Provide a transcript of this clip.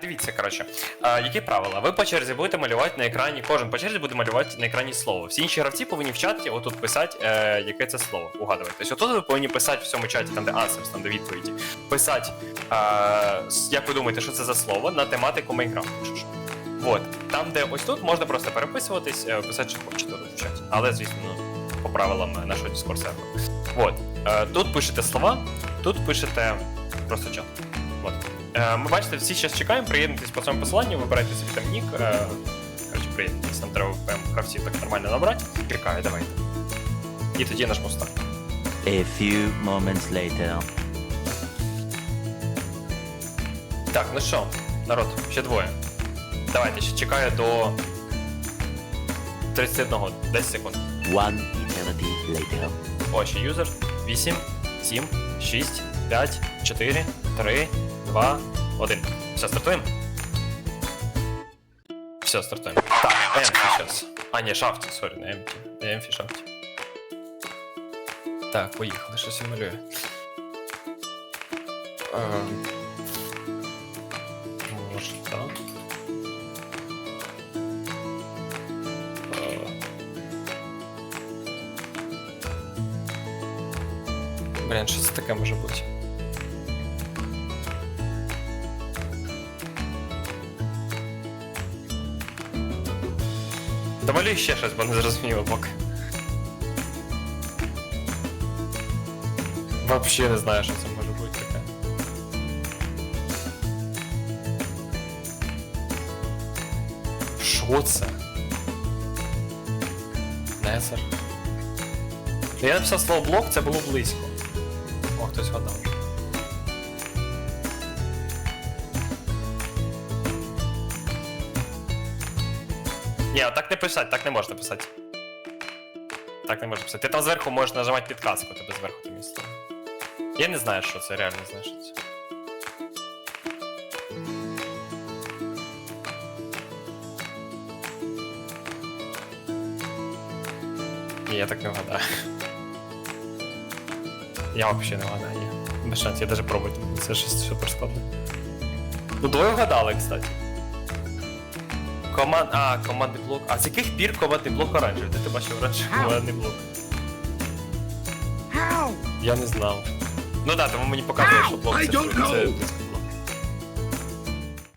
Дивіться, коротше, а, які правила? Ви по черзі будете малювати на екрані, кожен по черзі буде малювати на екрані слово. Всі інші гравці повинні в чаті отут писати, е, яке це слово. Угадувати. Тобто отут ви повинні писати в цьому чаті, там де answers, там де відповіді. Писати, е, як ви думаєте, що це за слово, на тематику Майнкрафту. От. Там, де ось тут, можна просто переписуватись, е, писати, що хочете в чаті. Але, звісно, ну, по правилам е, нашого Discord серверу. От. Е, тут пишете слова, тут пишете просто чат. От. Е, Ми бачите, всі зараз чекаємо, приєднуйтесь по цьому посиланню, вибирайте собі там нік. е, Коротше, приєднуйтесь, там треба прям гравців так нормально набрати. Чекаю, давайте. І тоді нажму старт. A few moments later. Так, ну що, народ, ще двоє. Давайте, ще чекаю до 31, 10 секунд. One eternity later. О, ще юзер. 8, 7, 6, 5, 4, 3, 2, 1. Все, стартуємо? Все, стартуємо. Так, Емфі зараз. А, ні, шафті, сорі, не Емфі. Не Емфі, шафті. Так, поїхали, що симулює. Ем, Може, так. Е, Блін, що це таке може бути? Домалюй ще щось, бо не зрозуміло поки. Вообще не знаю, що це може бути таке. Що це? Незер. Я написав слово блок, це було близько. О, хтось гадав. Ні, так не писати, так не можна писати. Так не можна писати. Ти там зверху можеш нажимати підказку, тебе зверху є слово. Я не знаю, що це, реально не. Ні, я так не вгадаю. Я взагалі не вгадаю. Без шансів, я навіть пробувати. Це щось супер. Ну, двоє вгадали, кстати. Команд... А, командний блок. А з яких пір командний блок оранжевий? Де ти бачив оранжевий командний блок? Я не знав. Ну да, тому мені показує, що блок це, це, це